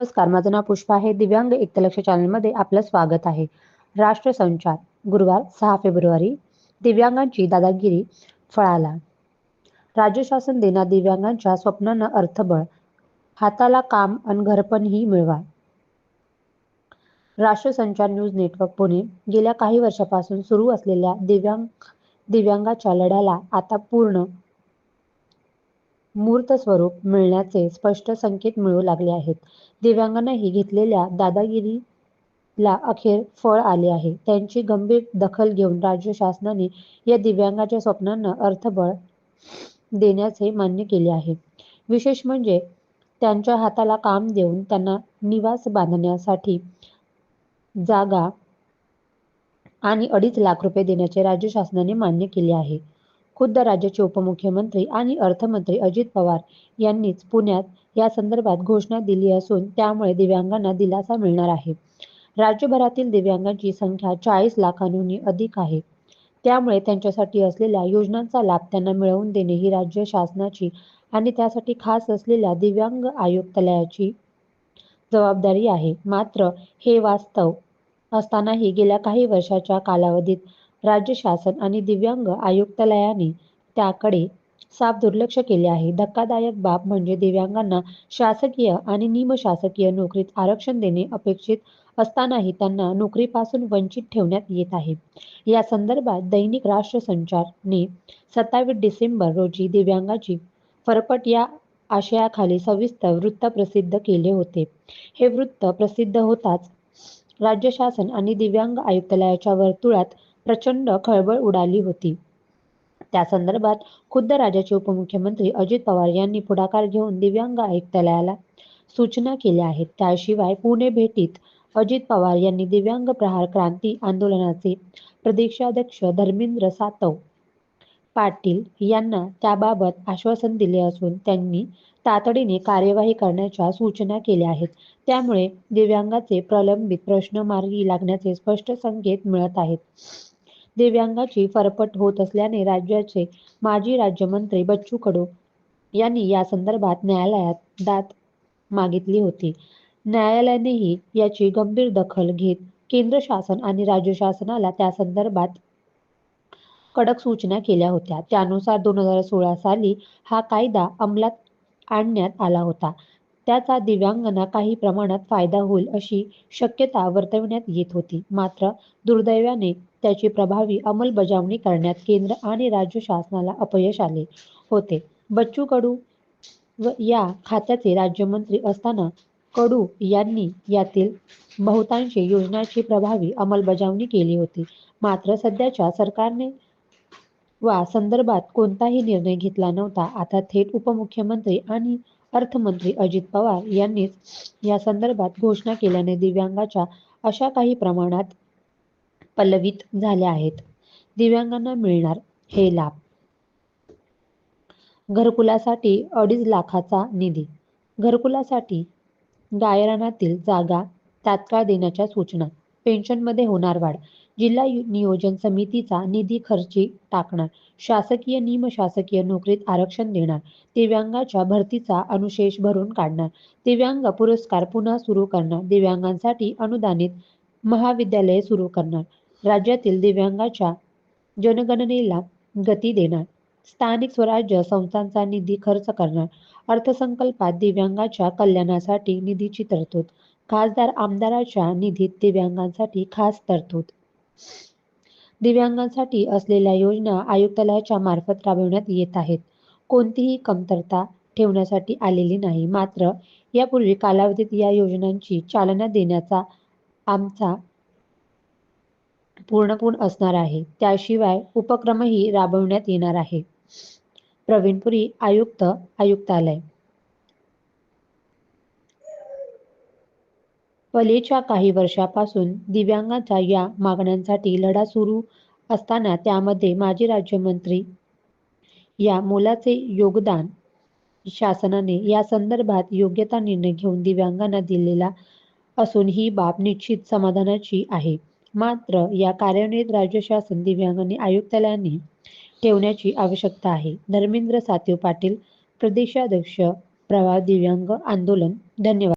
नमस्कार माझं नाव पुष्पा आहे. दिव्यांग एकलक्ष चॅनलमध्ये आपलं स्वागत आहे. राष्ट्र संचार गुरुवार सहा फेब्रुवारी. दिव्यांगांची दादागिरी फळाला. राज्य शासन देणार दिव्यांगांच्या स्वप्नांना अर्थबळ. हाताला काम अन घरपणही मिळवा. राष्ट्र संचार न्यूज नेटवर्क पुणे. गेल्या काही वर्षापासून सुरू असलेल्या दिव्यांग दिव्यांगाच्या लढ्याला आता पूर्ण मूर्त स्वरूप मिळण्याचे स्पष्ट संकेत मिळू लागले आहेत. दिव्यांगांनाही घेतलेल्या दादागिरीला अखेर फळ आले आहे. त्यांची गंभीर दखल घेऊन राज्य शासनाने या दिव्यांगाच्या स्वप्नांना अर्थबळ देण्याचे मान्य केले आहे. विशेष म्हणजे त्यांच्या हाताला काम देऊन त्यांना निवास बांधण्यासाठी जागा आणि अडीच लाख रुपये देण्याचे राज्य शासनाने मान्य केले आहे. खुद्द राज्याचे उपमुख्यमंत्री आणि अर्थमंत्री अजित पवार यांनीच पुण्यात या संदर्भात घोषणा दिली असून त्यामुळे दिव्यांगांना दिलासा मिळणार आहे. राज्यभरातील दिव्यांगांची संख्या चाळीस लाखांहून अधिक आहे. त्यामुळे त्यांच्यासाठी असलेल्या योजनांचा लाभ त्यांना मिळवून देणे ही राज्य शासनाची आणि त्यासाठी खास असलेल्या दिव्यांग आयुक्तालयाची जबाबदारी आहे. मात्र हे वास्तव असतानाही गेल्या काही वर्षाच्या कालावधीत राज्य शासन आणि दिव्यांग आयुक्तालयाने त्याकडे साफ दुर्लक्ष केले आहे. धक्कादायक बाब म्हणजे दिव्यांगांना शासकीय आणि निमशासकीय नोकरीत आरक्षण देणे अपेक्षित असतानाही त्यांना नोकरीपासून वंचित ठेवण्यात येत आहे. या संदर्भात दैनिक राष्ट्रसंचारने सत्तावीस डिसेंबर रोजी दिव्यांगाची फरफट या आशयाखाली सविस्तर वृत्त प्रसिद्ध केले होते. हे वृत्त प्रसिद्ध होताच राज्य शासन आणि दिव्यांग आयुक्तालयाच्या वर्तुळात प्रचंड खळबळ उडाली होती. त्या संदर्भात खुद्द राज्याचे उपमुख्यमंत्री अजित पवार यांनी पुढाकार घेऊन दिव्यांग आयुक्तालयाला सूचना केल्या आहेत. त्याशिवाय पुणे भेटीत अजित पवार यांनी दिव्यांग प्रहार क्रांती आंदोलनाचे प्रदेशाध्यक्ष धर्मेंद्र सातव पाटील यांना त्याबाबत आश्वासन दिले असून त्यांनी तातडीने कार्यवाही करण्याच्या सूचना केल्या आहेत. त्यामुळे दिव्यांगाचे प्रलंबित प्रश्न मार्गी लागण्याचे स्पष्ट संकेत मिळत आहेत. दिव्यांगाची फरफट होत असल्याने राज्याचे माजी राज्यमंत्री बच्चू कडू यांनी या संदर्भात न्यायालयात दाद मागितली होती. न्यायालयानेही याची गंभीर दखल घेत केंद्र शासन आणि राज्य शासनाला त्या संदर्भात कडक सूचना केल्या होत्या. त्यानुसार दोन हजार सोळा साली हा कायदा अंमलात आणण्यात आला होता. त्याचा दिव्यांगांना काही प्रमाणात फायदा होईल अशी शक्यता वर्तविण्यात येत होती. मात्र दुर्दैवाने त्याची प्रभावी अंमलबजावणी करण्यात केंद्र आणि राज्य शासनाला अपयश आले होते. बच्चू कडू व या खात्याचे राज्यमंत्री असताना कडू यांनी यातील बहुतांश योजनांची प्रभावी अंमलबजावणी केली होती. मात्र सध्याच्या सरकारने वा संदर्भात कोणताही निर्णय घेतला नव्हता. आता थेट उपमुख्यमंत्री आणि अर्थमंत्री अजित पवार यांनीच या संदर्भात घोषणा केल्याने दिव्यांगाच्या अशा काही प्रमाणात पल्लवित झाल्या आहेत. दिव्यांगांना मिळणार हे लाभ. घरकुलासाठी अडीच लाखाचा निधी. घरकुलासाठी गायरानातील जागा तात्काळ देण्याच्या सूचना. पेन्शनमध्ये होणार वाढ. जिल्हा नियोजन समितीचा निधी खर्ची टाकणार. शासकीय निमशासकीय नोकरीत आरक्षण देणार. दिव्यांगाच्या भरतीचा अनुशेष भरून काढणार. दिव्यांग पुरस्कार पुन्हा सुरू करणार. दिव्यांगांसाठी अनुदानित महाविद्यालये सुरू करणार. राज्यातील दिव्यांगाच्या जनगणनेला गती देणार. स्थानिक स्वराज्य संस्थांचा निधी खर्च करणार. अर्थसंकल्पात दिव्यांगाच्या कल्याणासाठी निधीची तरतूद. खासदार आमदाराच्या निधीत दिव्यांगांसाठी खास तरतूद. दिव्यांगांसाठी असलेल्या योजना आयुक्तालयाच्या मार्फत राबविण्यात येत आहेत. कोणतीही कमतरता ठेवण्यासाठी आलेली नाही. मात्र यापूर्वी कालावधीत या योजनांची चालना देण्याचा आमचा पूर्णपूर्ण असणार आहे. त्याशिवाय उपक्रमही राबविण्यात येणार आहे. प्रवीणपुरी आयुक्त आयुक्तालय पलेच्या काही वर्षापासून दिव्यांगांच्या या मागण्यांसाठी लढा सुरू असताना त्यामध्ये माजी राज्यमंत्री या मोलाचे योगदान शासनाने या संदर्भात योग्यता निर्णय घेऊन दिव्यांगांना दिलेला असून ही बाब निश्चित समाधानाची आहे. मात्र या कार्यान्वित राज्य शासन दिव्यांगांनी आयुक्तालयाने ठेवण्याची आवश्यकता आहे. धर्मेंद्र सातव पाटील प्रदेशाध्यक्ष प्रवाह दिव्यांग आंदोलन. धन्यवाद.